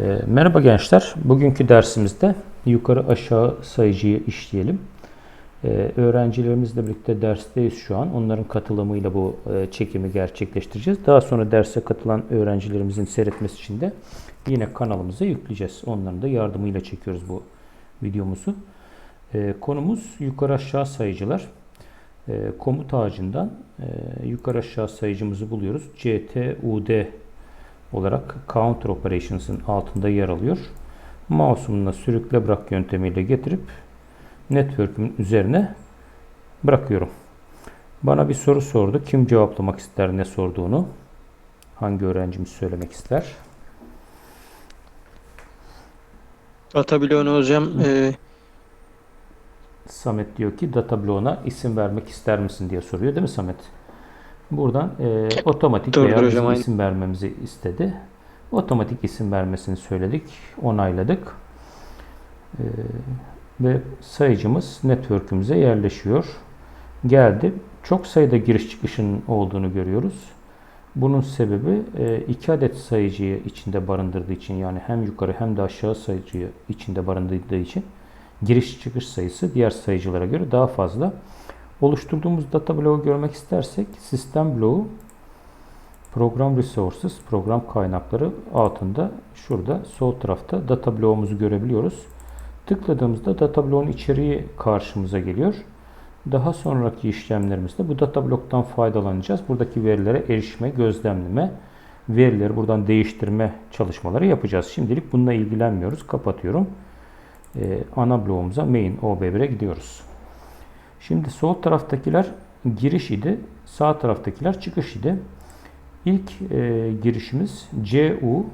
Ee, Merhaba gençler. Bugünkü dersimizde yukarı aşağı sayıcıyı işleyelim. Ee, Öğrencilerimizle birlikte dersteyiz şu an. Onların katılımıyla bu e, çekimi gerçekleştireceğiz. Daha sonra derse katılan öğrencilerimizin seyretmesi için de yine kanalımıza yükleyeceğiz. Onların da yardımıyla çekiyoruz bu videomuzu. Ee, Konumuz yukarı aşağı sayıcılar. Komut ağacından e, yukarı aşağı sayıcımızı buluyoruz. CTUD olarak Counter Operations'ın altında yer alıyor. Mouse'umla sürükle bırak yöntemiyle getirip network'ümün üzerine bırakıyorum. Bana bir soru sordu. Kim cevaplamak ister ne sorduğunu? Hangi öğrencimiz söylemek ister? Data bloğunu hocam e, Samet diyor ki data bloğuna isim vermek ister misin diye soruyor değil mi Samet? Buradan e, otomatik Doğrudur veya hocam, isim vermemizi istedi. Otomatik isim vermesini söyledik. Onayladık. E, ve sayıcımız network'ümüze yerleşiyor. Geldi. Çok sayıda giriş çıkışının olduğunu görüyoruz. Bunun sebebi e, iki adet sayıcıyı içinde barındırdığı için yani hem yukarı hem de aşağı sayıcıyı içinde barındırdığı için giriş çıkış sayısı diğer sayıcılara göre daha fazla. Oluşturduğumuz data bloğu görmek istersek sistem bloğu program resources, program kaynakları altında şurada sol tarafta data bloğumuzu görebiliyoruz. Tıkladığımızda data bloğun içeriği karşımıza geliyor. Daha sonraki işlemlerimizde bu data bloktan faydalanacağız. Buradaki verilere erişme, gözlemleme, verileri buradan değiştirme çalışmaları yapacağız. Şimdilik bununla ilgilenmiyoruz. Kapatıyorum. Ee, ana bloğumuza main OB1'e gidiyoruz. Şimdi sol taraftakiler giriş idi. Sağ taraftakiler çıkış idi. İlk e, girişimiz CU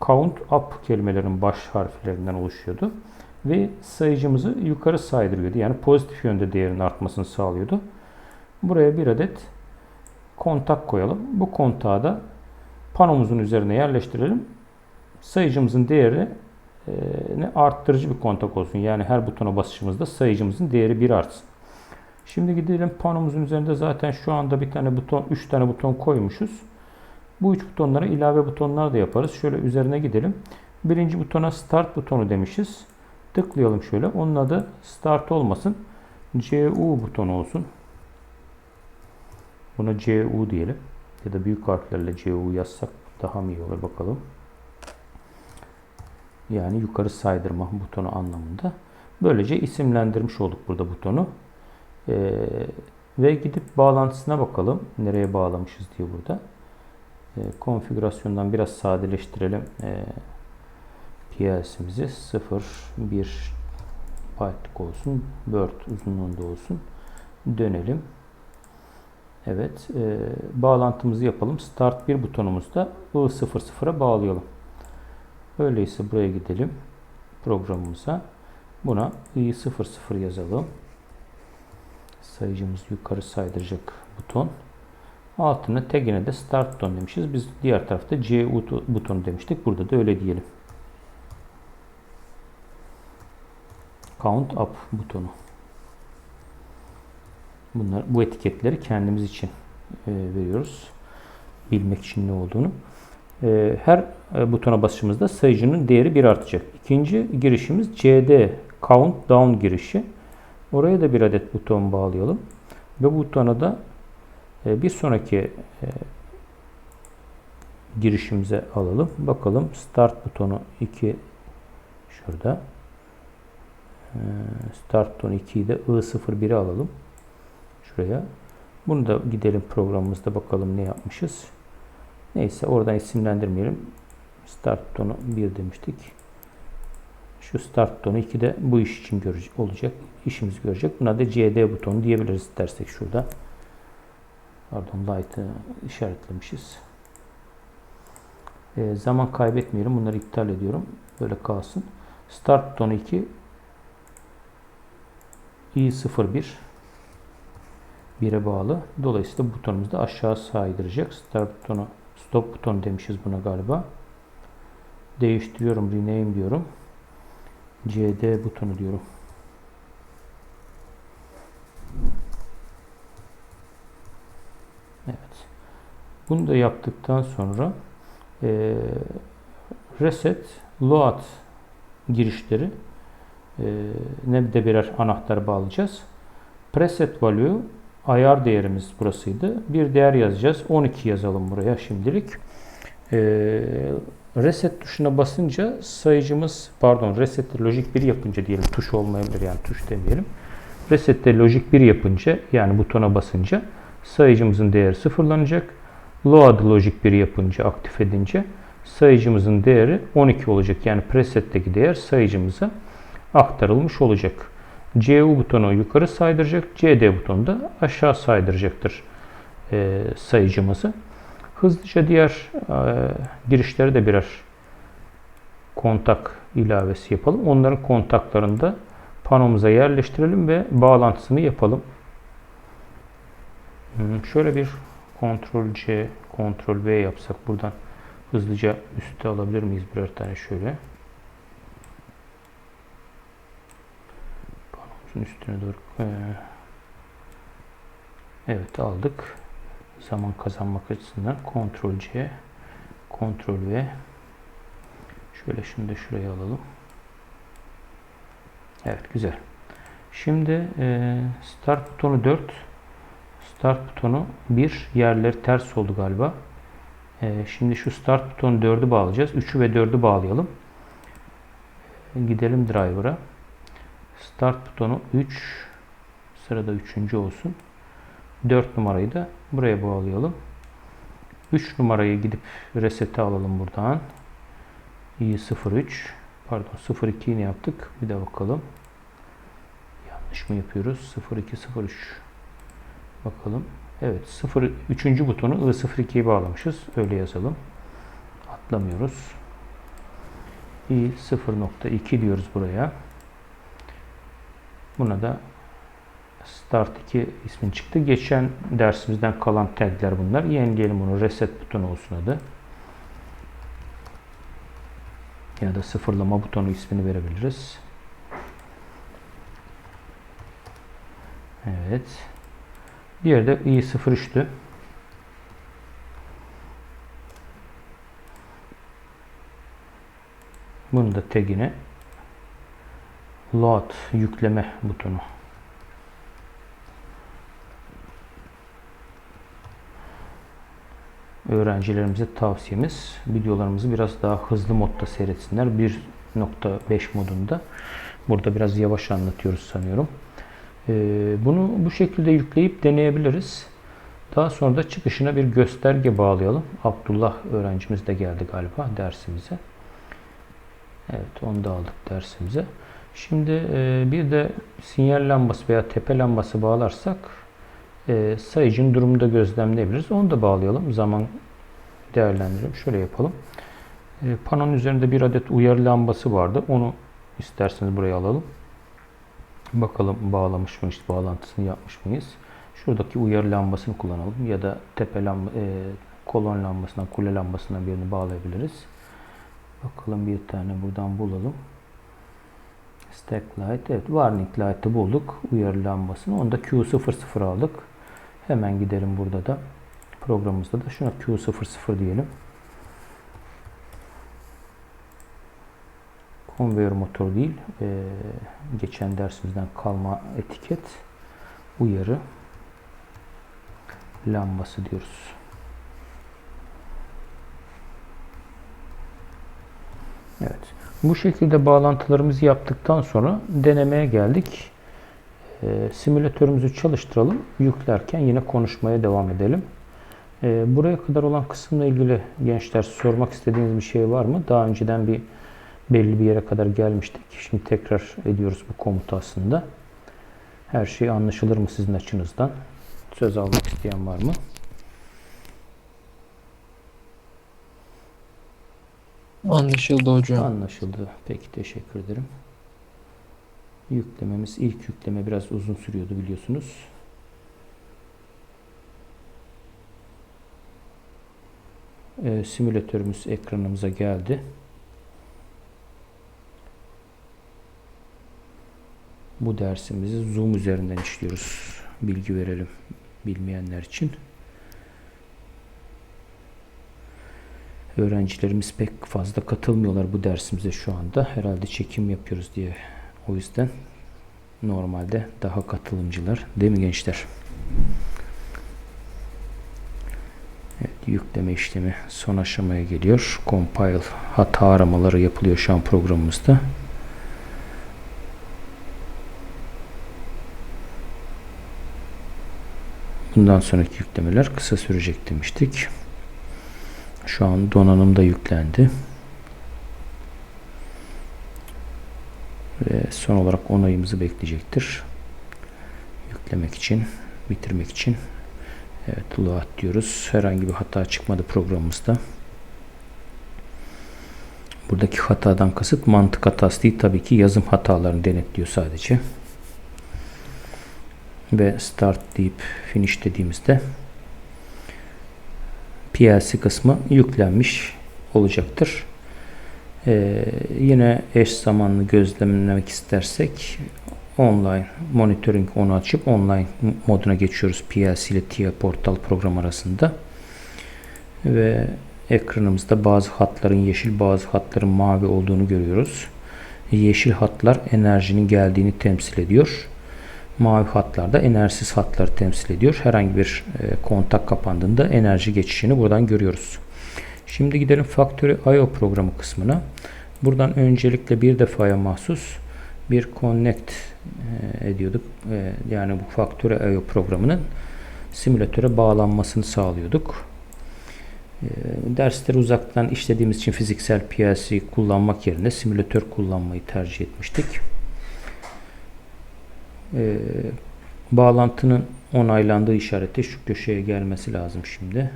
count up kelimelerin baş harflerinden oluşuyordu. Ve sayıcımızı yukarı saydırıyordu. Yani pozitif yönde değerin artmasını sağlıyordu. Buraya bir adet kontak koyalım. Bu kontağı da panomuzun üzerine yerleştirelim. Sayıcımızın değeri e, arttırıcı bir kontak olsun. Yani her butona basışımızda sayıcımızın değeri 1 artsın. Şimdi gidelim panomuzun üzerinde zaten şu anda bir tane buton, 3 tane buton koymuşuz. Bu üç butonlara ilave butonlar da yaparız. Şöyle üzerine gidelim. Birinci butona start butonu demişiz. Tıklayalım şöyle. Onun adı start olmasın. CU butonu olsun. Buna CU diyelim. Ya da büyük harflerle CU yazsak daha mı iyi olur bakalım. Yani yukarı saydırma butonu anlamında. Böylece isimlendirmiş olduk burada butonu. Ee, ve gidip bağlantısına bakalım. Nereye bağlamışız diye burada. Ee, konfigürasyondan biraz sadeleştirelim. Ee, PLC'mizi 0, 1 byte'lık olsun. Word uzunluğunda olsun. Dönelim. Evet. E, bağlantımızı yapalım. Start 1 butonumuzda I00'a bağlayalım. Öyleyse buraya gidelim. Programımıza. Buna I00 yazalım. Sayıcımız yukarı saydıracak buton. Altına tagine de start buton demişiz. Biz diğer tarafta CU butonu demiştik. Burada da öyle diyelim. Count up butonu. Bunlar bu etiketleri kendimiz için e, veriyoruz. Bilmek için ne olduğunu. E, her e, butona basışımızda sayıcının değeri 1 artacak. İkinci girişimiz CD count down girişi. Oraya da bir adet buton bağlayalım. Ve bu butona da e, bir sonraki e, girişimize alalım. Bakalım start butonu 2 şurada. E, start butonu 2'yi de I01'e alalım. Şuraya. Bunu da gidelim programımızda bakalım ne yapmışız. Neyse oradan isimlendirmeyelim. Start butonu 1 demiştik. Şu start butonu 2 de bu iş için olacak. İşimizi görecek. Buna da CD butonu diyebiliriz dersek şurada. Pardon light'ı işaretlemişiz. E, zaman kaybetmeyelim. Bunları iptal ediyorum. Böyle kalsın. Start butonu 2 i01 1'e bağlı. Dolayısıyla butonumuzu da aşağı saydıracak. Start butonu, stop butonu demişiz buna galiba. Değiştiriyorum, rename diyorum. CD butonu diyorum. Evet. Bunu da yaptıktan sonra e, reset, load girişleri e, ne de birer anahtar bağlayacağız. Preset value ayar değerimiz burasıydı. Bir değer yazacağız. 12 yazalım buraya şimdilik. E, reset tuşuna basınca sayıcımız pardon reset lojik 1 yapınca diyelim tuş olmayabilir yani tuş demeyelim. Resette lojik 1 yapınca yani butona basınca sayıcımızın değeri sıfırlanacak. Load lojik 1 yapınca aktif edince sayıcımızın değeri 12 olacak. Yani presetteki değer sayıcımıza aktarılmış olacak. CU butonu yukarı saydıracak. CD butonu da aşağı saydıracaktır e, sayıcımızı. Hızlıca diğer e, girişlere de birer kontak ilavesi yapalım. Onların kontaklarını da panomuza yerleştirelim ve bağlantısını yapalım. Hmm, Şöyle bir Ctrl C, Ctrl V yapsak buradan hızlıca üste alabilir miyiz birer tane şöyle. Panomuzun üstüne doğru. Ee, Evet aldık. Zaman kazanmak açısından Ctrl C, Ctrl V. Şöyle şunu da şuraya alalım. Evet güzel. Şimdi e, Start butonu 4 Start butonu 1 yerleri ters oldu galiba. E, şimdi şu Start butonu 4'ü bağlayacağız. 3'ü ve 4'ü bağlayalım. Gidelim driver'a. Start butonu 3 sırada 3. olsun. 4 numarayı da buraya bağlayalım. 3 numarayı gidip reset'e alalım buradan. i03 pardon 02'yi ne yaptık? Bir de bakalım. Yanlış mı yapıyoruz? 0203 bakalım. Evet 0 3. butonu I02'yi bağlamışız. Öyle yazalım. Atlamıyoruz. i0.2 diyoruz buraya. Buna da Start 2 ismin çıktı. Geçen dersimizden kalan tagler bunlar. Yenileyelim bunu. Reset butonu olsun adı. Ya da sıfırlama butonu ismini verebiliriz. Evet. Diğeri de i03'tü. Bunu da tagine load yükleme butonu. öğrencilerimize tavsiyemiz videolarımızı biraz daha hızlı modda seyretsinler. 1.5 modunda. Burada biraz yavaş anlatıyoruz sanıyorum. Ee, bunu bu şekilde yükleyip deneyebiliriz. Daha sonra da çıkışına bir gösterge bağlayalım. Abdullah öğrencimiz de geldi galiba dersimize. Evet onu da aldık dersimize. Şimdi e, bir de sinyal lambası veya tepe lambası bağlarsak e, sayıcının durumunu da gözlemleyebiliriz. Onu da bağlayalım. Zaman değerlendirelim. Şöyle yapalım. E, panonun üzerinde bir adet uyarı lambası vardı. Onu isterseniz buraya alalım. Bakalım bağlamış mıyız, bağlantısını yapmış mıyız? Şuradaki uyarı lambasını kullanalım ya da tepe lamba, e, kolon lambasından, kule lambasından birini bağlayabiliriz. Bakalım bir tane buradan bulalım. Stack light, evet warning light'ı bulduk. Uyarı lambasını. Onu da Q00 aldık. Hemen gidelim burada da. Programımızda da şuna Q00 diyelim. Konveyör motor değil. Ee, geçen dersimizden kalma etiket. Uyarı lambası diyoruz. Evet. Bu şekilde bağlantılarımızı yaptıktan sonra denemeye geldik. E, simülatörümüzü çalıştıralım. Yüklerken yine konuşmaya devam edelim. E, buraya kadar olan kısımla ilgili gençler sormak istediğiniz bir şey var mı? Daha önceden bir belli bir yere kadar gelmiştik. Şimdi tekrar ediyoruz bu komutu aslında. Her şey anlaşılır mı sizin açınızdan? Söz almak isteyen var mı? Anlaşıldı hocam. Anlaşıldı. Peki teşekkür ederim. Yüklememiz ilk yükleme biraz uzun sürüyordu biliyorsunuz. Ee, simülatörümüz ekranımıza geldi. Bu dersimizi Zoom üzerinden işliyoruz. Bilgi verelim bilmeyenler için. Öğrencilerimiz pek fazla katılmıyorlar bu dersimize şu anda. Herhalde çekim yapıyoruz diye. O yüzden normalde daha katılımcılar. Değil mi gençler? Evet, yükleme işlemi son aşamaya geliyor. Compile hata aramaları yapılıyor şu an programımızda. Bundan sonraki yüklemeler kısa sürecek demiştik. Şu an donanım da yüklendi. Ve son olarak onayımızı bekleyecektir. Yüklemek için, bitirmek için. Evet, load diyoruz. Herhangi bir hata çıkmadı programımızda. Buradaki hatadan kasıt mantık hatası değil. Tabii ki yazım hatalarını denetliyor sadece. Ve start deyip finish dediğimizde PLC kısmı yüklenmiş olacaktır. Ee, yine eş zamanlı gözlemlemek istersek online monitoring onu açıp online moduna geçiyoruz PLC ile TIA Portal program arasında. Ve ekranımızda bazı hatların yeşil bazı hatların mavi olduğunu görüyoruz. Yeşil hatlar enerjinin geldiğini temsil ediyor. Mavi hatlar da enerjisiz hatları temsil ediyor. Herhangi bir e, kontak kapandığında enerji geçişini buradan görüyoruz. Şimdi gidelim Factory I.O. programı kısmına. Buradan öncelikle bir defaya mahsus bir connect e, ediyorduk. E, yani bu Factory I.O. programının simülatöre bağlanmasını sağlıyorduk. Dersleri uzaktan işlediğimiz için fiziksel PLC kullanmak yerine simülatör kullanmayı tercih etmiştik. E, bağlantının onaylandığı işareti şu köşeye gelmesi lazım şimdi.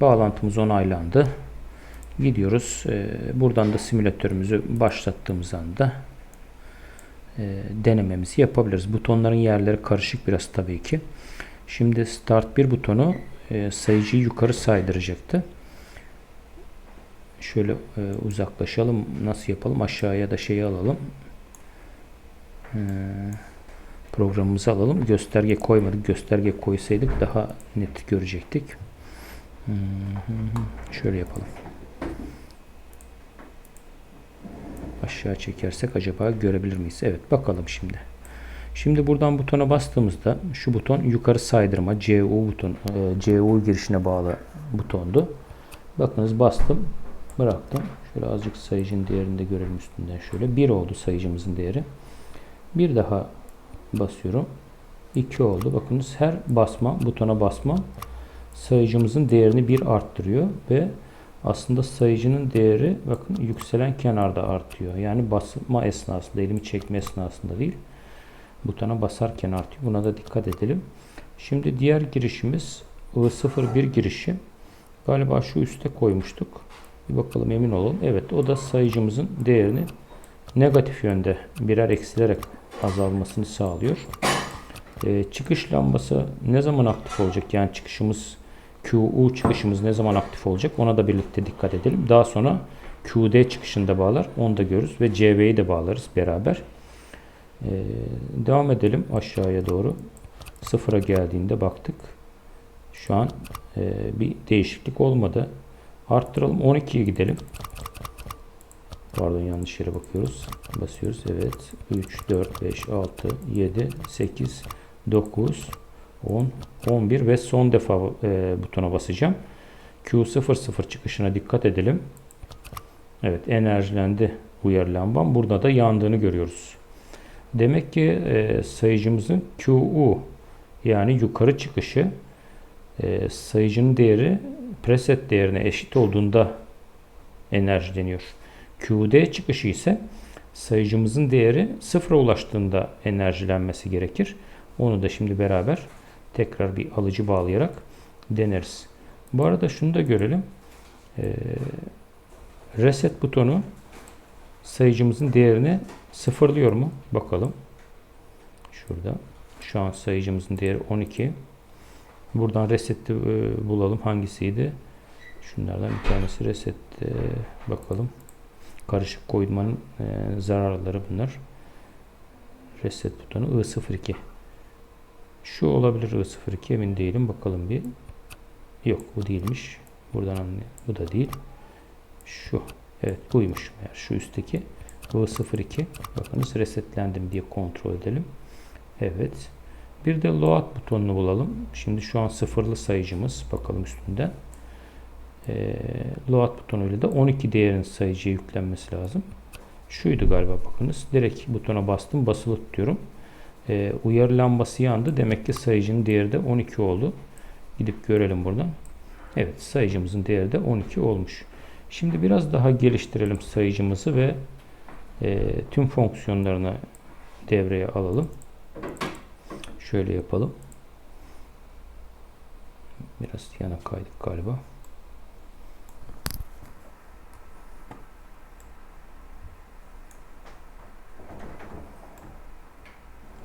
Bağlantımız onaylandı. Gidiyoruz. E, buradan da simülatörümüzü başlattığımız anda e, denememizi yapabiliriz. Butonların yerleri karışık biraz tabii ki. Şimdi Start 1 butonu e, sayıcıyı yukarı saydıracaktı. Şöyle e, uzaklaşalım. Nasıl yapalım? Aşağıya da şeyi alalım. E, programımızı alalım. Gösterge koymadık. Gösterge koysaydık daha net görecektik. Hı. Şöyle yapalım. Aşağı çekersek acaba görebilir miyiz? Evet bakalım şimdi. Şimdi buradan butona bastığımızda şu buton yukarı saydırma CU buton e, CU girişine bağlı butondu. Bakınız bastım bıraktım. Şöyle azıcık sayıcının değerini de görelim üstünden şöyle. 1 oldu sayıcımızın değeri. Bir daha basıyorum. 2 oldu. Bakınız her basma butona basma sayıcımızın değerini bir arttırıyor ve aslında sayıcının değeri bakın yükselen kenarda artıyor. Yani basma esnasında elimi çekme esnasında değil butona basarken artıyor. Buna da dikkat edelim. Şimdi diğer girişimiz I01 girişi. Galiba şu üste koymuştuk. Bir bakalım emin olalım. Evet o da sayıcımızın değerini negatif yönde birer eksilerek azalmasını sağlıyor. Ee, çıkış lambası ne zaman aktif olacak? Yani çıkışımız QU çıkışımız ne zaman aktif olacak? Ona da birlikte dikkat edelim. Daha sonra QD çıkışında bağlar. Onu da görürüz ve CV'yi de bağlarız beraber. Ee, devam edelim aşağıya doğru. Sıfıra geldiğinde baktık. Şu an e, bir değişiklik olmadı. Arttıralım. 12'ye gidelim. Pardon yanlış yere bakıyoruz. Basıyoruz. Evet. 3, 4, 5, 6, 7, 8, 9, 10, 11 ve son defa e, butona basacağım. Q00 çıkışına dikkat edelim. Evet enerjilendi uyarı lambam. Burada da yandığını görüyoruz. Demek ki e, sayıcımızın QU yani yukarı çıkışı e, sayıcının değeri preset değerine eşit olduğunda enerjileniyor. QD çıkışı ise sayıcımızın değeri sıfıra ulaştığında enerjilenmesi gerekir. Onu da şimdi beraber tekrar bir alıcı bağlayarak deneriz. Bu arada şunu da görelim. E, reset butonu sayıcımızın değerini sıfırlıyor mu? Bakalım. Şurada. Şu an sayıcımızın değeri 12. Buradan reset'i e, bulalım. Hangisiydi? Şunlardan bir tanesi reset. E, bakalım. Karışık koymanın e, zararları bunlar. Reset butonu I02. Şu olabilir I02 emin değilim. Bakalım bir. Yok bu değilmiş. Buradan anlıyor. Bu da değil. Şu. Evet buymuş. Eğer şu üstteki. I02. Bakınız resetlendim diye kontrol edelim. Evet. Bir de load butonunu bulalım. Şimdi şu an sıfırlı sayıcımız. Bakalım üstünden. Ee, load butonuyla da 12 değerin sayıcıya yüklenmesi lazım. Şuydu galiba bakınız. Direkt butona bastım. Basılı tutuyorum. Ee, uyarı lambası yandı. Demek ki sayıcının değeri de 12 oldu. Gidip görelim buradan. Evet sayıcımızın değeri de 12 olmuş. Şimdi biraz daha geliştirelim sayıcımızı ve e, tüm fonksiyonlarını devreye alalım. Şöyle yapalım. Biraz yana kaydık galiba.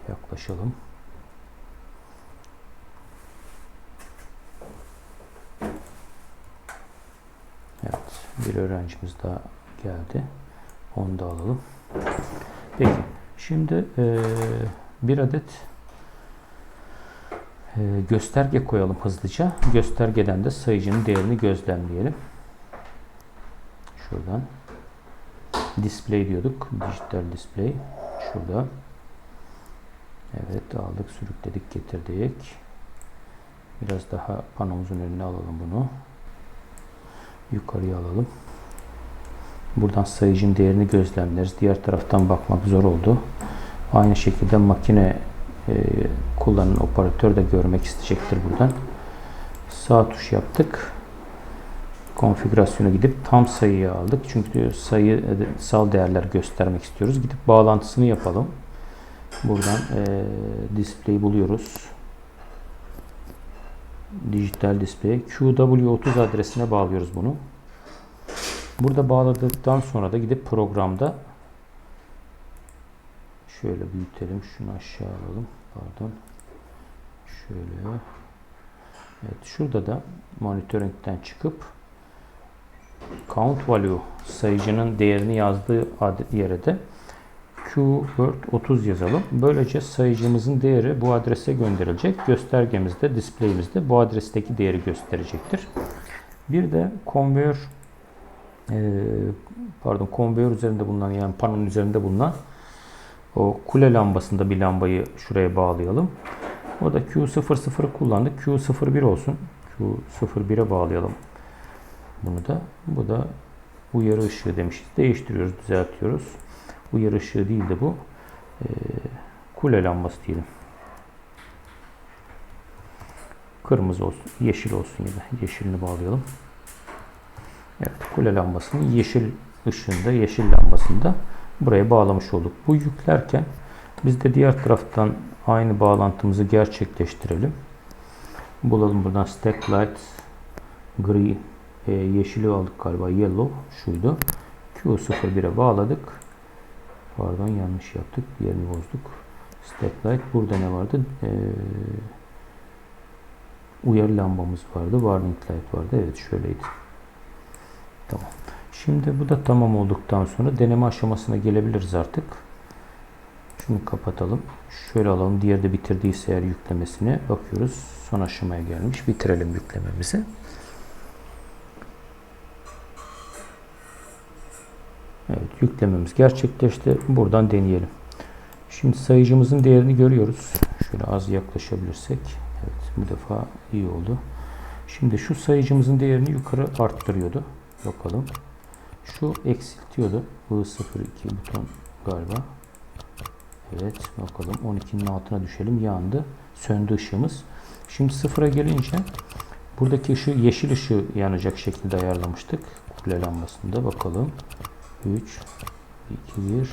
Yaklaşalım. Evet, bir öğrencimiz daha geldi. Onu da alalım. Peki, şimdi eee, bir adet gösterge koyalım hızlıca. Göstergeden de sayıcının değerini gözlemleyelim. Şuradan. Display diyorduk. Dijital display. Şurada. Evet aldık, sürükledik, getirdik. Biraz daha panomuzun önüne alalım bunu. Yukarıya alalım. Buradan sayıcın değerini gözlemleriz. Diğer taraftan bakmak zor oldu. Aynı şekilde makine kullanan operatör de görmek isteyecektir buradan. Sağ tuş yaptık. Konfigürasyona gidip tam sayıyı aldık. Çünkü sayı e, değerler göstermek istiyoruz. Gidip bağlantısını yapalım. Buradan e, display buluyoruz. Dijital display QW30 adresine bağlıyoruz bunu. Burada bağladıktan sonra da gidip programda şöyle büyütelim. Şunu aşağı alalım. Pardon. Şöyle. Evet, şurada da monitoring'den çıkıp count value sayıcının değerini yazdığı yere de QWord 30 yazalım. Böylece sayıcımızın değeri bu adrese gönderilecek. Göstergemizde, display'imizde bu adresteki değeri gösterecektir. Bir de conveyor e, pardon conveyor üzerinde bulunan yani panonun üzerinde bulunan o kule lambasında bir lambayı şuraya bağlayalım. O da Q00 kullandık. Q01 olsun. Q01'e bağlayalım. Bunu da. Bu da uyarı ışığı demişiz. Değiştiriyoruz, düzeltiyoruz. Uyarı ışığı değil de bu. E, kule lambası diyelim. Kırmızı olsun, yeşil olsun yine. Yeşilini bağlayalım. Evet, kule lambasının yeşil ışığında, yeşil lambasında buraya bağlamış olduk. Bu yüklerken biz de diğer taraftan aynı bağlantımızı gerçekleştirelim. Bulalım buradan stack light gri e, yeşili aldık galiba yellow şuydu. Q01'e bağladık. Pardon yanlış yaptık. Yerini bozduk. Step light. Burada ne vardı? Ee, uyarı lambamız vardı. Warning light vardı. Evet şöyleydi. Şimdi bu da tamam olduktan sonra deneme aşamasına gelebiliriz artık. Şunu kapatalım. Şöyle alalım. Diğeri de bitirdiyse eğer yüklemesini bakıyoruz. Son aşamaya gelmiş. Bitirelim yüklememizi. Evet yüklememiz gerçekleşti. Buradan deneyelim. Şimdi sayıcımızın değerini görüyoruz. Şöyle az yaklaşabilirsek. Evet bu defa iyi oldu. Şimdi şu sayıcımızın değerini yukarı arttırıyordu. Bakalım. Şu eksiltiyordu. I02 buton galiba. Evet bakalım 12'nin altına düşelim. Yandı. Söndü ışığımız. Şimdi sıfıra gelince buradaki ışığı yeşil ışığı yanacak şekilde ayarlamıştık. Kule lambasında bakalım. 3 2 1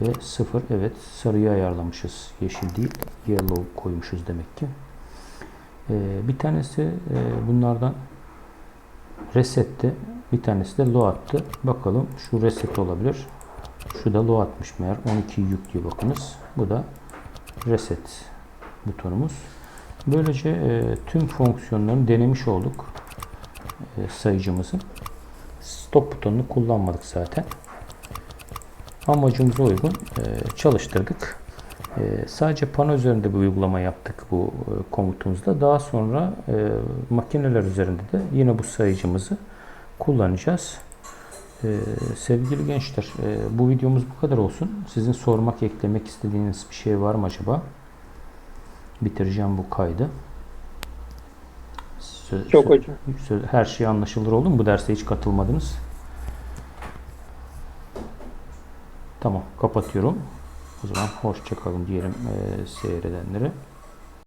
ve 0 evet sarıyı ayarlamışız yeşil değil yellow koymuşuz demek ki ee, bir tanesi e, bunlardan resetti bir tanesi de low bakalım şu reset olabilir şu da low meğer 12 yüklüyor bakınız bu da reset butonumuz böylece e, tüm fonksiyonlarını denemiş olduk e, sayıcımızın stop butonunu kullanmadık zaten. Amacımıza uygun e, çalıştırdık. Ee, sadece pano üzerinde bir uygulama yaptık bu e, komutumuzda. Daha sonra e, makineler üzerinde de yine bu sayıcımızı kullanacağız. Ee, sevgili gençler, e, bu videomuz bu kadar olsun. Sizin sormak, eklemek istediğiniz bir şey var mı acaba? Bitireceğim bu kaydı. Sö- Çok sö- hocam. sö- her şey anlaşılır oldu mu? Bu derse hiç katılmadınız. Tamam, kapatıyorum. O zaman hoşça kalın diyelim e, seyredenlere.